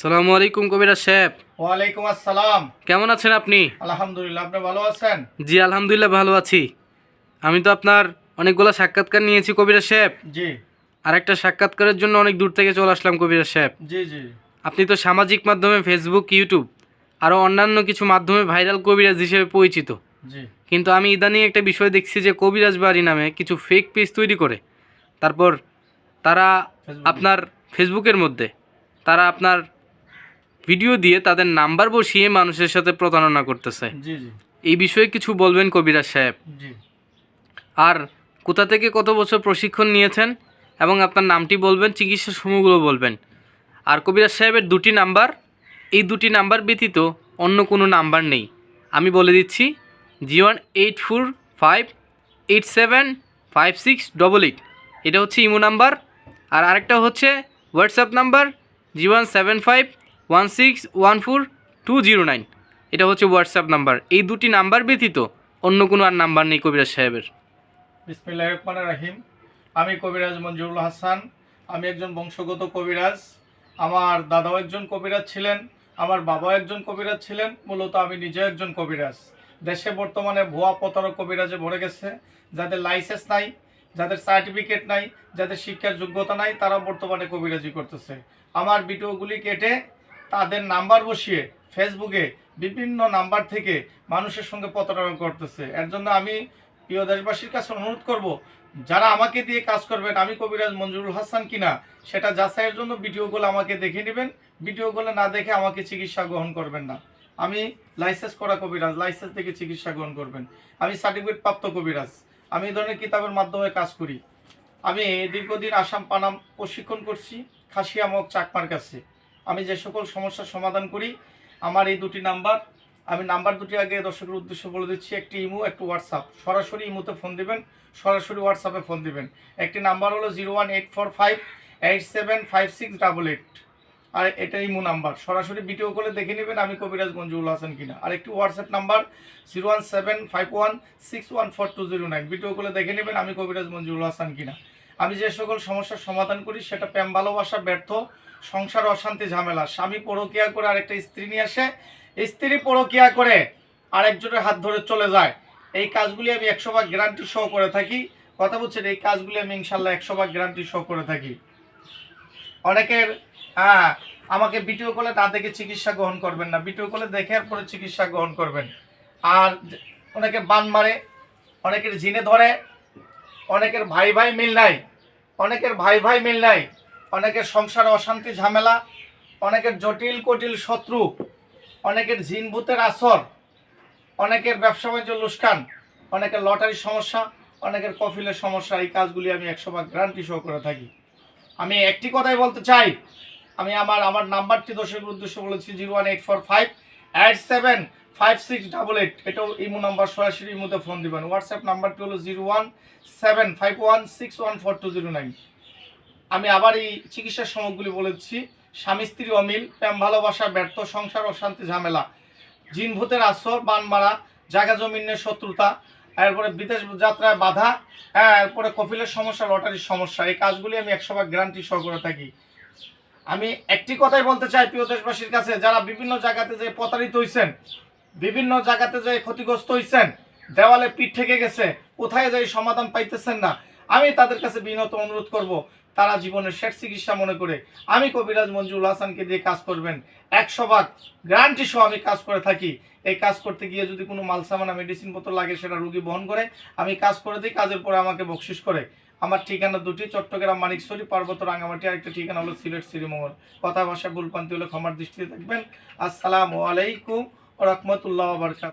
সালামু আলাইকুম কবিরাজ সাহেব। ওয়ালাইকুম আসসালাম। কেমন আছেন আপনি? আলহামদুলিল্লাহ আপনি ভালো আছেন? জি আলহামদুলিল্লাহ ভালো আছি। আমি তো আপনার অনেকগুলো সাক্ষাৎকার নিয়েছি কবিরাজ সাহেব। জি। আর একটা সাক্ষাৎকারের জন্য অনেক দূর থেকে চলে আসলাম কবিরাজ সাহেব। জি জি। আপনি তো সামাজিক মাধ্যমে ফেসবুক ইউটিউব আরও অন্যান্য কিছু মাধ্যমে ভাইরাল কবিরাজ হিসেবে পরিচিত। জি। কিন্তু আমি ইদানিং একটা বিষয় দেখছি যে কবিরাজ বাড়ি নামে কিছু ফেক পেজ তৈরি করে। তারপর তারা আপনার ফেসবুকের মধ্যে তারা আপনার ভিডিও দিয়ে তাদের নাম্বার বসিয়ে মানুষের সাথে প্রতারণা করতেছে। জি জি। এই বিষয়ে কিছু বলবেন কবিরাজ সাহেব? জি। আর কোথা থেকে কত বছর প্রশিক্ষণ নিয়েছেন এবং আপনার নামটি বলবেন চিকিৎসা সমূহগুলো বলবেন। আর কবিরাজ সাহেবের দুটি নাম্বার এই দুটি নাম্বার ব্যতীত অন্য কোনো নাম্বার নেই। আমি বলে দিচ্ছি zero one eight four five eight seven five six double eight. এটা হচ্ছে ইমো নাম্বার। আর আরেকটা হচ্ছে WhatsApp number zero one seven five one six one four two zero nine এটা হচ্ছে হোয়াটসঅ্যাপ নাম্বার। এই দুটি নাম্বার ব্যতীত অন্য কোনো আর নাম্বার নেই কবিরাজ সাহেবের। বিসমিল্লাহ রাহিম। আমি কবিরাজ মঞ্জুরুল হাসান। আমি একজন বংশগত কবিরাজ। আমার দাদাও একজন কবিরাজ ছিলেন। আমার বাবাও একজন কবিরাজ ছিলেন। মূলত আমি নিজে একজন কবিরাজ। দেশে বর্তমানে ভুয়া প্রতারক কবিরাজে ভরে গেছে। যাদের লাইসেন্স নাই, যাদের সার্টিফিকেট নাই, যাদের শিক্ষার যোগ্যতা নাই তারা বর্তমানে কবিরাজি করতেছে। আমার ভিডিওগুলি কেটে তাদের নাম্বার বসিয়ে ফেসবুকে বিভিন্ন নাম্বার থেকে মানুষের সঙ্গে প্রতারণা করতেছে। এর জন্য আমি প্রিয় দেশবাসীর কাছে অনুরোধ করব, যারা আমাকে দিয়ে কাজ করবেন, আমি কবিরাজ মঞ্জুরুল হাসান কিনা, সেটা যাচাইয়ের জন্য ভিডিওগুলো আমাকে দেখে নেবেন। ভিডিওগুলো না দেখে আমাকে চিকিৎসা গ্রহণ করবেন না। আমি লাইসেন্স করা কবিরাজ, লাইসেন্স থেকে চিকিৎসা গ্রহণ করবেন। আমি সার্টিফিকেট প্রাপ্ত কবিরাজ, আমি এই ধরনের কিতাবের মাধ্যমে কাজ করি। আমি দীর্ঘদিন আসাম, পানাম প্রশিক্ষণ করছি খাসিয়ামক চাকমার কাছে। আমি যে সকল সমস্যার সমাধান করি, আমার এই দুটি নাম্বার। আমি নাম্বার দুটি আগে দর্শকের উদ্দেশ্য বলে দিচ্ছি, একটি ইমো, একটু হোয়াটসঅ্যাপ। সরাসরি ইমোতে ফোন দেবেন, সরাসরি হোয়াটসঅ্যাপে ফোন দিবেন। একটি নাম্বার হলো zero one eight four five eight seven five six double eight. আর এটা ইমো নাম্বার। সরাসরি ভিডিও করে দেখে নেবেন আমি কবিরাজ মঞ্জুরুল হাসান কিনা। আর একটি WhatsApp number, zero one seven five one six one four two zero nine. Video করে দেখে নেবেন আমি কবিরাজ মঞ্জুরুল হাসান কিনা। আমি যে সকল সমস্যার সমাধান করি, সেটা প্রেম, ভালোবাসা, ব্যর্থ, সংসার, অশান্তি, ঝামেলা। স্বামী পরকিয়া করে আরেকটা স্ত্রী নিয়ে আসে, স্ত্রী পরকিয়া করে আরেকজনের হাত ধরে চলে যায়। এই কাজগুলি আমি একশো ভাগ গ্যারান্টি সহ করে থাকি। কথা বলছেন, এই কাজগুলি আমি ইনশাল্লাহ একশো ভাগ গ্যারান্টি সহ করে থাকি। অনেকের হ্যাঁ আমাকে ভিডিও কলে না দেখে চিকিৎসা গ্রহণ করবেন না। ভিডিও কলে দেখে পরে চিকিৎসা গ্রহণ করবেন। আর অনেকে বান মারে, অনেকের জিনে ধরে, অনেকের ভাই ভাই মিল নাই। অনেকের ভাই ভাই মিল নাই, অনেকের সংসারে অশান্তি, ঝামেলা, অনেকের জটিল কটিল শত্রু, অনেকের জিন ভূতের আসর, অনেকের ব্যবসা বাণিজ্য লুস্কান, অনেকের লটারির সমস্যা, অনেকের কফিলের সমস্যা, এই কাজগুলি আমি একশো ভাগ গ্যারান্টি করে থাকি। আমি একটি কথাই বলতে চাই, আমি আমার আমার নাম্বারটি দর্শকের উদ্দেশ্য বলেছি, zero one eight four five eight seven five six double eight এটাও ইমো নাম্বার, সরাসরি ইমোতে ফোন দিবেন। হোয়াটসঅ্যাপ নাম্বারটি হলো zero one seven five one six one four two zero nine আমি আবার এই চিকিৎসার সামগ্রী বলেছি, স্বামী স্ত্রী অমিল, প্রেম, ভালোবাসা, ব্যর্থ, সংসার, অশান্তি, ঝামেলা। জিন ভূতের আসর, বান মারা, জায়গা জমিনের শত্রুতা, এরপরে বিদেশ যাত্রায় বাধা হ্যাঁ এরপরে কপিলের সমস্যা, লটারির সমস্যা, এই কাজগুলি আমি একশো ভাগ গ্যারান্টি সহ করে থাকি। আমি একটি কথাই বলতে চাই, প্রিয় দেশবাসীর কাছে, যারা বিভিন্ন জায়গাতে যে প্রতারিত হয়েছেন বিভিন্ন জায়গাতে যে ক্ষতিগ্রস্ত হয়েছেন দেওয়ালে পিঠ থেকে গেছে, কোথায় যাই সমাধান পাইতেছেন না, আমি তাদের কাছে বিনত অনুরোধ করব, তারা জীবনের শেষ চিকিৎসা মনে করে আমি কবিরাজ মঞ্জুর হাসানকে দিয়ে কাজ করবেন। একশো ভাগ গ্যারান্টি সহ আমি কাজ করে থাকি। এই কাজ করতে গিয়ে যদি কোনো মালসামানা মেডিসিন পত্র লাগে, সেটা রুগী বহন করে, আমি কাজ করে দিই, কাজের পরে আমাকে বকশিস করে। আমার ঠিকানা দুটি, চট্টগ্রাম মানিকছড়ি পার্বত্য রাঙামাটি আরেকটা ঠিকানা হলো সিলেট শ্রীমঙ্গল। কথা ভাষা ভুলপান্তি হলে ক্ষমার দৃষ্টিতে থাকবেন আসসালামু আলাইকুম वरहमत ला